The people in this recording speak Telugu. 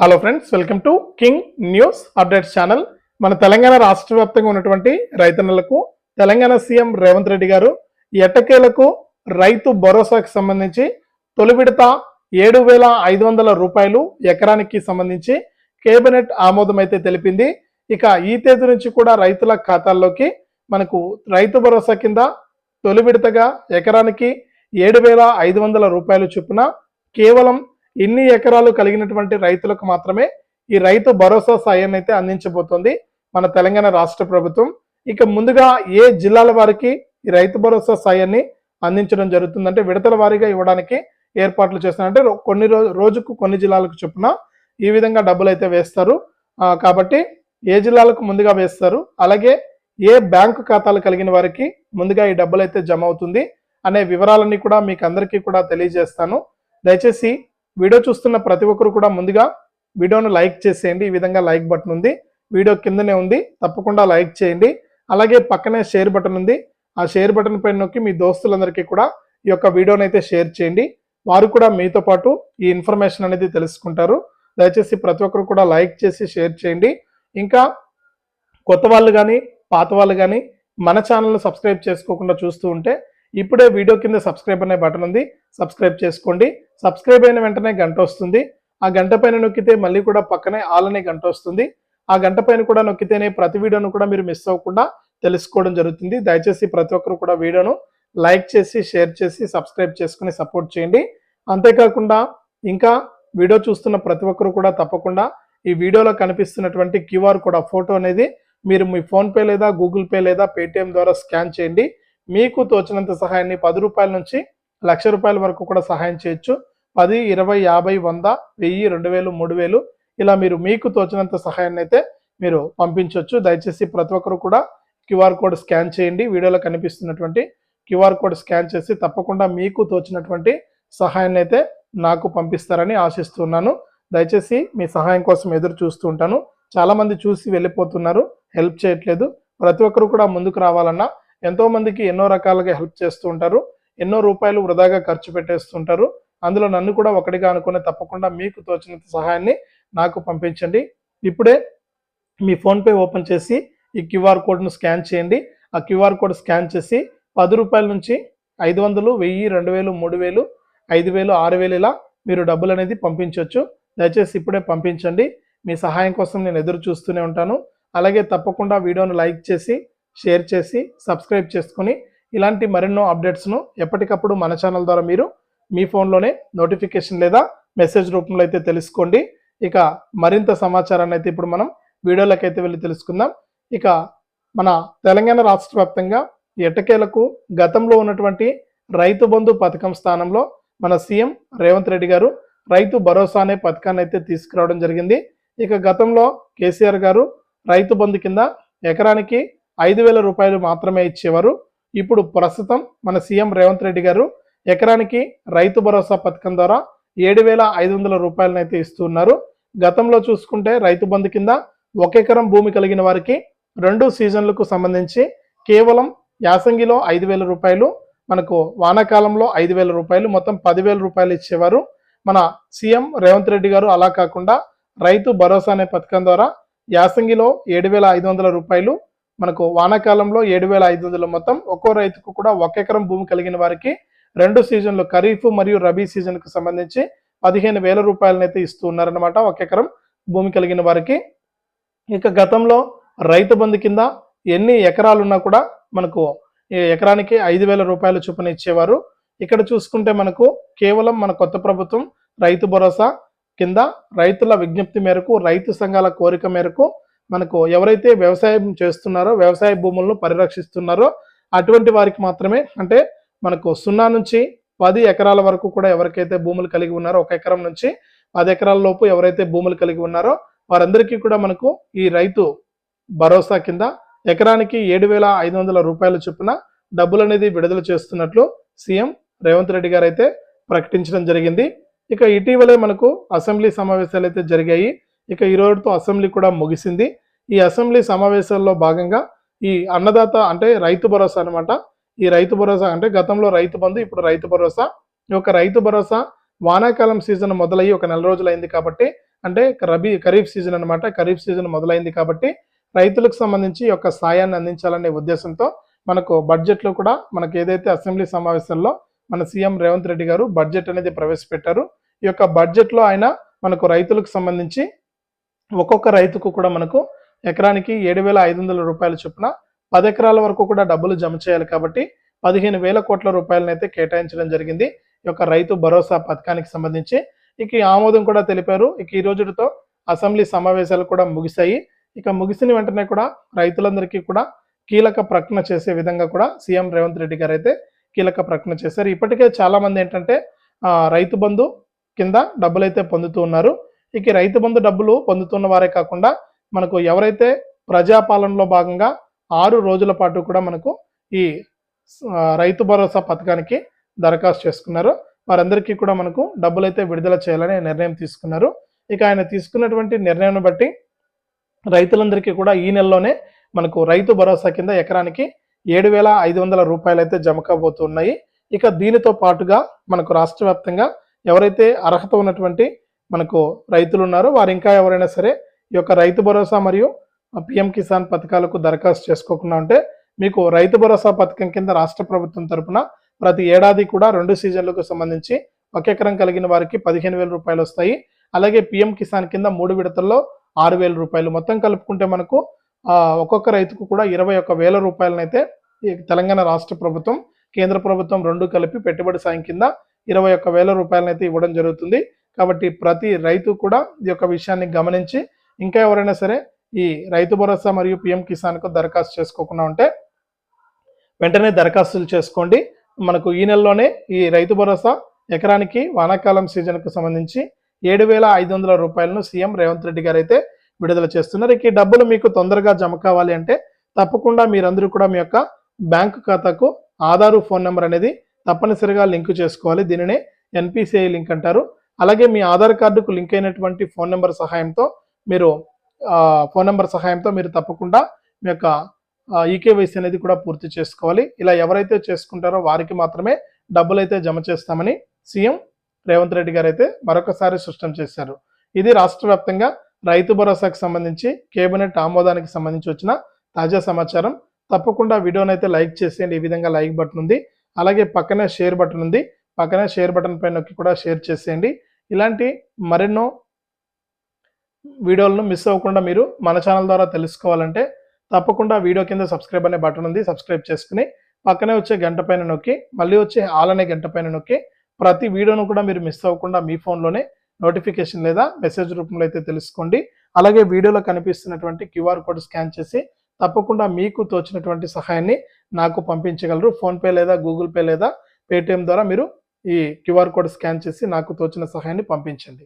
Hello friends welcome to king news updates channel మన తెలంగాణ రాష్ట్ర వ్యాప్తంగా ఉన్నటువంటి రైతన్నలకు తెలంగాణ సీఎం రేవంత్ రెడ్డి గారు ఎటకేలకు రైతు భరోసాకు సంబంధించి తొలి విడత ఏడు వేల ఐదు వందల రూపాయలు ఎకరానికి సంబంధించి కేబినెట్ ఆమోదం అయితే తెలిపింది. ఇక ఈ తేదీ నుంచి కూడా రైతుల ఖాతాల్లోకి మనకు రైతు భరోసా కింద తొలి విడతగా ఎకరానికి ఏడు వేల ఐదు వందల రూపాయలు చొప్పున కేవలం ఇన్ని ఎకరాలు కలిగినటువంటి రైతులకు మాత్రమే ఈ రైతు భరోసా సాయాన్ని అయితే అందించబోతోంది మన తెలంగాణ రాష్ట్ర ప్రభుత్వం. ఇక ముందుగా ఏ జిల్లాల వారికి ఈ రైతు భరోసా సాయాన్ని అందించడం జరుగుతుందంటే విడతల వారీగా ఇవ్వడానికి ఏర్పాట్లు చేస్తున్నారంటే కొన్ని రోజు రోజుకు కొన్ని జిల్లాలకు చొప్పున ఈ విధంగా డబ్బులు అయితే వేస్తారు. కాబట్టి ఏ జిల్లాలకు ముందుగా వేస్తారు అలాగే ఏ బ్యాంకు ఖాతాలు కలిగిన వారికి ముందుగా ఈ డబ్బులు అయితే జమ అవుతుంది అనే వివరాలన్నీ కూడా మీకు అందరికీ కూడా తెలియజేస్తాను. దయచేసి వీడియో చూస్తున్న ప్రతి ఒక్కరు కూడా ముందుగా వీడియోను లైక్ చేసేయండి. ఈ విధంగా లైక్ బటన్ ఉంది. వీడియో కిందనే ఉంది. తప్పకుండా లైక్ చేయండి. అలాగే పక్కనే షేర్ బటన్ ఉంది. ఆ షేర్ బటన్ పైన నొక్కి మీ దోస్తులందరికీ కూడా ఈ యొక్క వీడియోని అయితే షేర్ చేయండి. వారు కూడా మీతో పాటు ఈ ఇన్ఫర్మేషన్ అనేది తెలుసుకుంటారు. దయచేసి ప్రతి ఒక్కరు కూడా లైక్ చేసి షేర్ చేయండి. ఇంకా కొత్త వాళ్ళు కానీ పాత వాళ్ళు కానీ మన ఛానల్ను సబ్స్క్రైబ్ చేసుకోకుండా చూస్తూ ఉంటే ఇప్పుడే వీడియో కింద సబ్స్క్రైబ్ అనే బటన్ ఉంది. సబ్స్క్రైబ్ చేసుకోండి. సబ్స్క్రైబ్ అయిన వెంటనే గంట వస్తుంది. ఆ గంట పైన నొక్కితే మళ్ళీ కూడా పక్కనే ఆల్ అనే గంట వస్తుంది. ఆ గంట పైన కూడా నొక్కితేనే ప్రతి వీడియోను కూడా మీరు మిస్ అవ్వకుండా తెలుసుకోవడం జరుగుతుంది. దయచేసి ప్రతి ఒక్కరు కూడా వీడియోను లైక్ చేసి షేర్ చేసి సబ్స్క్రైబ్ చేసుకుని సపోర్ట్ చేయండి. అంతేకాకుండా ఇంకా వీడియో చూస్తున్న ప్రతి ఒక్కరు కూడా తప్పకుండా ఈ వీడియోలో కనిపిస్తున్నటువంటి క్యూఆర్ కోడ్ ఫోటో అనేది మీరు మీ ఫోన్పే లేదా గూగుల్ పే లేదా పేటిఎం ద్వారా స్కాన్ చేయండి. మీకు తోచినంత సహాయాన్ని పది రూపాయల నుంచి లక్ష రూపాయల వరకు కూడా సహాయం చేయొచ్చు. పది ఇరవై యాభై వంద వెయ్యి రెండు వేలు మూడు వేలు ఇలా మీరు మీకు తోచినంత సహాయాన్ని అయితే మీరు పంపించవచ్చు దయచేసి ప్రతి ఒక్కరు కూడా క్యూఆర్ కోడ్ స్కాన్ చేయండి. వీడియోలో కనిపిస్తున్నటువంటి క్యూఆర్ కోడ్ స్కాన్ చేసి తప్పకుండా మీకు తోచినటువంటి సహాయాన్ని అయితే నాకు పంపిస్తారని ఆశిస్తున్నాను. దయచేసి మీ సహాయం కోసం ఎదురు చూస్తూ ఉంటాను. చాలామంది చూసి వెళ్ళిపోతున్నారు. హెల్ప్ చేయట్లేదు. ప్రతి ఒక్కరు కూడా ముందుకు రావాలన్నా ఎంతోమందికి ఎన్నో రకాలుగా హెల్ప్ చేస్తూ ఉంటారు. ఎన్నో రూపాయలు వృధాగా ఖర్చు పెట్టేస్తుంటారు అందులో నన్ను కూడా ఒకటిగా అనుకుని తప్పకుండా మీకు తోచినంత సహాయాన్ని నాకు పంపించండి. ఇప్పుడే మీ ఫోన్పే ఓపెన్ చేసి ఈ క్యూఆర్ కోడ్ను స్కాన్ చేయండి. ఆ క్యూఆర్ కోడ్ స్కాన్ చేసి పది రూపాయల నుంచి ఐదు వందలు వెయ్యి రెండు వేలు మూడు వేలు ఐదు వేలు ఆరు వేలు ఇలా మీరు డబ్బులు అనేది పంపించవచ్చు దయచేసి ఇప్పుడే పంపించండి. మీ సహాయం కోసం నేను ఎదురు చూస్తూనే ఉంటాను. అలాగే తప్పకుండా వీడియోను లైక్ చేసి షేర్ చేసి సబ్స్క్రైబ్ చేసుకొని ఇలాంటి మరెన్నో అప్డేట్స్ను ఎప్పటికప్పుడు మన ఛానల్ ద్వారా మీరు మీ ఫోన్లోనే నోటిఫికేషన్ లేదా మెసేజ్ రూపంలో అయితే తెలుసుకోండి. ఇక మరింత సమాచారాన్ని అయితే ఇప్పుడు మనం వీడియోలకైతే అయితే వెళ్ళి తెలుసుకుందాం. ఇక మన తెలంగాణ రాష్ట్ర వ్యాప్తంగా ఎట్టకేలకు గతంలో ఉన్నటువంటి రైతు బంధు పథకం స్థానంలో మన సీఎం రేవంత్ రెడ్డి గారు రైతు భరోసా అనే పథకాన్ని అయితే తీసుకురావడం జరిగింది. ఇక గతంలో కేసీఆర్ గారు రైతు బంధు కింద ఎకరానికి ఐదు వేల రూపాయలు మాత్రమే ఇచ్చేవారు. ఇప్పుడు ప్రస్తుతం మన సీఎం రేవంత్ రెడ్డి గారు ఎకరానికి రైతు భరోసా పథకం ద్వారా ఏడు వేల ఐదు వందల రూపాయలను అయితే ఇస్తున్నారు. గతంలో చూసుకుంటే రైతు బంధు కింద ఒక ఎకరం భూమి కలిగిన వారికి రెండు సీజన్లకు సంబంధించి కేవలం యాసంగిలో ఐదు వేల రూపాయలు మనకు వానాకాలంలో ఐదు వేల రూపాయలు మొత్తం పదివేల రూపాయలు ఇచ్చేవారు. మన సీఎం రేవంత్ రెడ్డి గారు అలా కాకుండా రైతు భరోసా అనే పథకం ద్వారా యాసంగిలో ఏడు వేల ఐదు వందల రూపాయలు మనకు వానాకాలంలో ఏడు వేల ఐదు వందలు మొత్తం ఒక్కో రైతుకు కూడా ఒక ఎకరం భూమి కలిగిన వారికి రెండు సీజన్లు ఖరీఫ్ మరియు రబీ సీజన్కు సంబంధించి పదిహేను వేల రూపాయలనైతే ఇస్తూ ఉన్నారనమాట ఒక ఎకరం భూమి కలిగిన వారికి. ఇక గతంలో రైతు బంధు కింద ఎన్ని ఎకరాలు ఉన్నా కూడా మనకు ఎకరానికి ఐదు వేల రూపాయలు చొప్పున ఇచ్చేవారు. ఇక్కడ చూసుకుంటే మనకు కేవలం మన కొత్త ప్రభుత్వం రైతు భరోసా కింద రైతుల విజ్ఞప్తి మేరకు రైతు సంఘాల కోరిక మేరకు మనకు ఎవరైతే వ్యవసాయం చేస్తున్నారో వ్యవసాయ భూములను పరిరక్షిస్తున్నారో అటువంటి వారికి మాత్రమే అంటే మనకు సున్నా నుంచి పది ఎకరాల వరకు కూడా ఎవరికైతే భూములు కలిగి ఉన్నారో ఒక ఎకరం నుంచి పది ఎకరాల లోపు ఎవరైతే భూములు కలిగి ఉన్నారో వారందరికీ కూడా మనకు ఈ రైతు భరోసా కింద ఎకరానికి ఏడు వేల ఐదు వందల రూపాయల చొప్పున డబ్బులు అనేది విడుదల చేస్తున్నట్లు సీఎం రేవంత్ రెడ్డి గారు అయితే ప్రకటించడం జరిగింది. ఇక ఇటీవలే మనకు అసెంబ్లీ సమావేశాలు అయితే జరిగాయి. ఇక ఈ రోజుతో అసెంబ్లీ కూడా ముగిసింది. ఈ అసెంబ్లీ సమావేశాల్లో భాగంగా ఈ అన్నదాత అంటే రైతు భరోసా అన్నమాట ఈ రైతు భరోసా అంటే గతంలో రైతు బంధు ఇప్పుడు రైతు భరోసా. ఈ యొక్క రైతు భరోసా వానాకాలం సీజన్ మొదలయ్యి ఒక నెల రోజులైంది కాబట్టి అంటే రబీ ఖరీఫ్ సీజన్ అన్నమాట. ఖరీఫ్ సీజన్ మొదలైంది కాబట్టి రైతులకు సంబంధించి ఈ యొక్క సాయాన్ని అందించాలనే ఉద్దేశంతో మనకు బడ్జెట్లో కూడా మనకు ఏదైతే అసెంబ్లీ సమావేశంలో మన సీఎం రేవంత్ రెడ్డి గారు బడ్జెట్ అనేది ప్రవేశపెట్టారు. ఈ యొక్క బడ్జెట్లో ఆయన మనకు రైతులకు సంబంధించి ఒక్కొక్క రైతుకు కూడా మనకు ఎకరానికి ఏడు వేల ఐదు వందల రూపాయల చొప్పున పది ఎకరాల వరకు కూడా డబ్బులు జమ చేయాలి కాబట్టి పదిహేను వేల కోట్ల రూపాయలనైతే కేటాయించడం జరిగింది. ఈ యొక్క రైతు భరోసా పథకానికి సంబంధించి ఇక ఆమోదం కూడా తెలిపారు. ఇక ఈ రోజుతో అసెంబ్లీ సమావేశాలు కూడా ముగిశాయి. ఇక ముగిసిన వెంటనే కూడా రైతులందరికీ కూడా కీలక ప్రకటన చేసే విధంగా కూడా సీఎం రేవంత్ రెడ్డి గారు అయితే కీలక ప్రకటన చేశారు. ఇప్పటికే చాలామంది ఏంటంటే రైతు బంధు కింద డబ్బులైతే పొందుతూ ఉన్నారు. ఇక రైతు బంధు డబ్బులు పొందుతున్న వారే కాకుండా మనకు ఎవరైతే ప్రజాపాలనలో భాగంగా ఆరు రోజుల పాటు కూడా మనకు ఈ రైతు భరోసా పథకానికి దరఖాస్తు చేసుకున్నారు. వారందరికీ కూడా మనకు డబ్బులైతే విడుదల చేయాలని నిర్ణయం తీసుకున్నారు. ఇక ఆయన తీసుకున్నటువంటి నిర్ణయాన్ని బట్టి రైతులందరికీ కూడా ఈ నెలలోనే మనకు రైతు భరోసా కింద ఎకరానికి ఏడు వేల ఐదు వందల రూపాయలు అయితే జమ కాబోతున్నాయి. ఇక దీనితో పాటుగా మనకు రాష్ట్ర వ్యాప్తంగా ఎవరైతే అర్హత ఉన్నటువంటి మనకు రైతులు ఉన్నారో వారు ఇంకా ఎవరైనా సరే ఈ యొక్క రైతు భరోసా మరియు పిఎం కిసాన్ పథకాలకు దరఖాస్తు చేసుకోకుండా ఉంటే మీకు రైతు భరోసా పథకం కింద రాష్ట్ర ప్రభుత్వం తరపున ప్రతి ఏడాది కూడా రెండు సీజన్లకు సంబంధించి ఒక ఎకరం కలిగిన వారికి పదిహేను వేల రూపాయలు వస్తాయి. అలాగే పిఎం కిసాన్ కింద మూడు విడతల్లో ఆరు వేల రూపాయలు. మొత్తం కలుపుకుంటే మనకు ఒక్కొక్క రైతుకు కూడా ఇరవై ఒక్క వేల రూపాయలనైతే తెలంగాణ రాష్ట్ర ప్రభుత్వం కేంద్ర ప్రభుత్వం రెండు కలిపి పెట్టుబడి సాయం కింద ఇరవై ఒక్క వేల రూపాయలనైతే ఇవ్వడం జరుగుతుంది. కాబట్టి ప్రతి రైతు కూడా ఈ యొక్క విషయాన్ని గమనించి ఇంకా ఎవరైనా సరే ఈ రైతు భరోసా మరియు పిఎం కిసాన్కు దరఖాస్తు చేసుకోకుండా ఉంటే వెంటనే దరఖాస్తులు చేసుకోండి. మనకు ఈ నెలలోనే ఈ రైతు భరోసా ఎకరానికి వానాకాలం సీజన్కు సంబంధించి ఏడు వేల ఐదు వందల రూపాయలను సీఎం రేవంత్ రెడ్డి గారు అయితే విడుదల చేస్తున్నారు. ఈ డబ్బులు మీకు తొందరగా జమ కావాలి అంటే తప్పకుండా మీరందరూ కూడా మీ యొక్క బ్యాంకు ఖాతాకు ఆధారు ఫోన్ నెంబర్ అనేది తప్పనిసరిగా లింక్ చేసుకోవాలి. దీనినే ఎన్పిసిఐ లింక్ అంటారు. అలాగే మీ ఆధార్ కార్డుకు లింక్ అయినటువంటి ఫోన్ నెంబర్ సహాయంతో మీరు ఫోన్ నెంబర్ సహాయంతో మీరు తప్పకుండా మీ యొక్క ఈకేవైసీ అనేది కూడా పూర్తి చేసుకోవాలి. ఇలా ఎవరైతే చేసుకుంటారో వారికి మాత్రమే డబ్బులు అయితే జమ చేస్తామని సీఎం రేవంత్ రెడ్డి గారు అయితే మరొకసారి స్పష్టం చేశారు. ఇది రాష్ట్ర వ్యాప్తంగా రైతు భరోసాకు సంబంధించి కేబినెట్ ఆమోదానికి సంబంధించి వచ్చిన తాజా సమాచారం. తప్పకుండా వీడియోని అయితే లైక్ చేసేయండి. ఈ విధంగా లైక్ బటన్ ఉంది. అలాగే పక్కనే షేర్ బటన్ ఉంది. పక్కనే షేర్ బటన్ పైన నొక్కి కూడా షేర్ చేసేయండి. ఇలాంటి మరెన్నో వీడియోలను మిస్ అవ్వకుండా మీరు మన ఛానల్ ద్వారా తెలుసుకోవాలంటే తప్పకుండా వీడియో కింద సబ్స్క్రైబ్ అనే బటన్ ఉంది సబ్స్క్రైబ్ చేసుకుని పక్కనే వచ్చే గంట పైన నొక్కి మళ్ళీ వచ్చే ఆల్ అనే గంట పైన నొక్కి ప్రతి వీడియోను కూడా మీరు మిస్ అవ్వకుండా మీ ఫోన్లోనే నోటిఫికేషన్ లేదా మెసేజ్ రూపంలో అయితే తెలుసుకోండి. అలాగే వీడియోలో కనిపిస్తున్నటువంటి క్యూఆర్ కోడ్ స్కాన్ చేసి తప్పకుండా మీకు తోచినటువంటి సహాయాన్ని నాకు పంపించగలరు. ఫోన్పే లేదా గూగుల్ పే లేదా పేటిఎం ద్వారా మీరు ఈ క్యూఆర్ కోడ్ స్కాన్ చేసి నాకు తోచిన సహాయాన్ని పంపించండి.